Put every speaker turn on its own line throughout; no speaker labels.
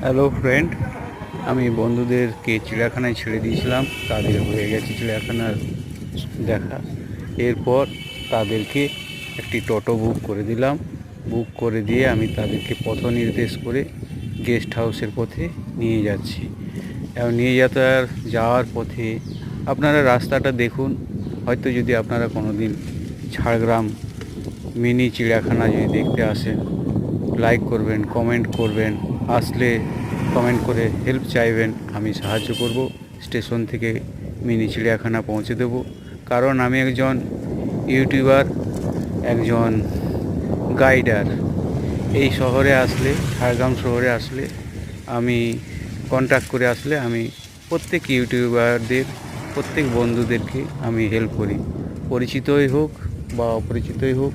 Hello friend আমি বন্ধুদেরকে চিড়িয়াখানায় ছেড়ে দিয়েছিলাম। তাদের হয়ে গেছে চিড়িয়াখানার দেখা। এরপর তাদেরকে একটি টোটো বুক করে দিলাম। বুক করে দিয়ে আমি তাদেরকে পথ নির্দেশ করে গেস্ট হাউসের পথে নিয়ে যাচ্ছি। এবং নিয়ে যাতার যাওয়ার পথে আপনারা রাস্তাটা দেখুন। হয়তো যদি আপনারা কোনো দিন ঝাড়গ্রাম মিনি চিড়িয়াখানা যদি দেখতে আসেন লাইক করবেন কমেন্ট করবেন। আসলে কমেন্ট করে হেল্প চাইবেন, আমি সাহায্য করব। স্টেশন থেকে মিনি চিড়িয়াখানা পৌঁছে দেব। কারণ আমি একজন ইউটিউবার, একজন গাইডার। এই শহরে আসলে, ঝাড়গ্রাম শহরে আসলে, আমি কন্ট্যাক্ট করে আসলে আমি প্রত্যেক ইউটিউবারদের, প্রত্যেক বন্ধুদেরকে আমি হেল্প করি। পরিচিতই হোক বা অপরিচিতই হোক,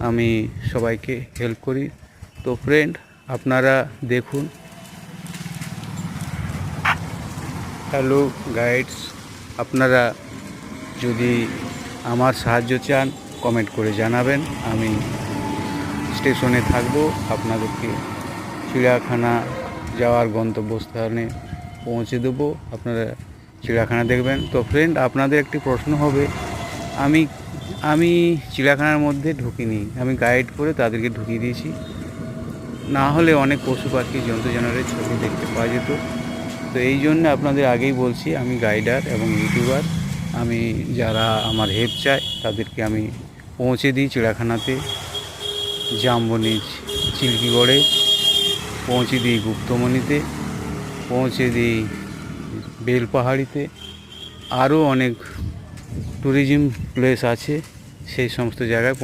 আমি সবাইকে হেল্প করি। তো ফ্রেন্ড আপনারা দেখুন। হ্যালো গাইডস আপনারা যদি আমার সাহায্য চান কমেন্ট করে জানাবেন। আমি স্টেশনে থাকব, আপনাদেরকে চিড়িয়াখানা যাওয়ার গন্তব্যস্থানে পৌঁছে দেবো। আপনারা চিড়িয়াখানা দেখবেন। তো ফ্রেন্ড আপনাদের একটি প্রশ্ন হবে। আমি আমি চিড়িয়াখানার মধ্যে ঢুকিনি। আমি গাইড করে তাদেরকে ঢুকিয়ে দিয়েছি। না হলে অনেক পশু পাখি, জন্তু জানোয়ারের ছবি দেখতে পাওয়া যেত। তো এই জন্য আপনাদের আগেই বলছি, আমি গাইডার এবং ইউটিউবার। আমি যারা আমার হেল্প চায়, তাদেরকে আমি পৌঁছে দিই চিড়িয়াখানাতে। জামবনি চিল্কিগড়ে পৌঁছে দিই গুপ্তমণিতে, পৌঁছে দিই বেলপাহাড়িতে। আরও অনেক ট্যুরিজম প্লেস আছে, সেই সমস্ত জায়গায়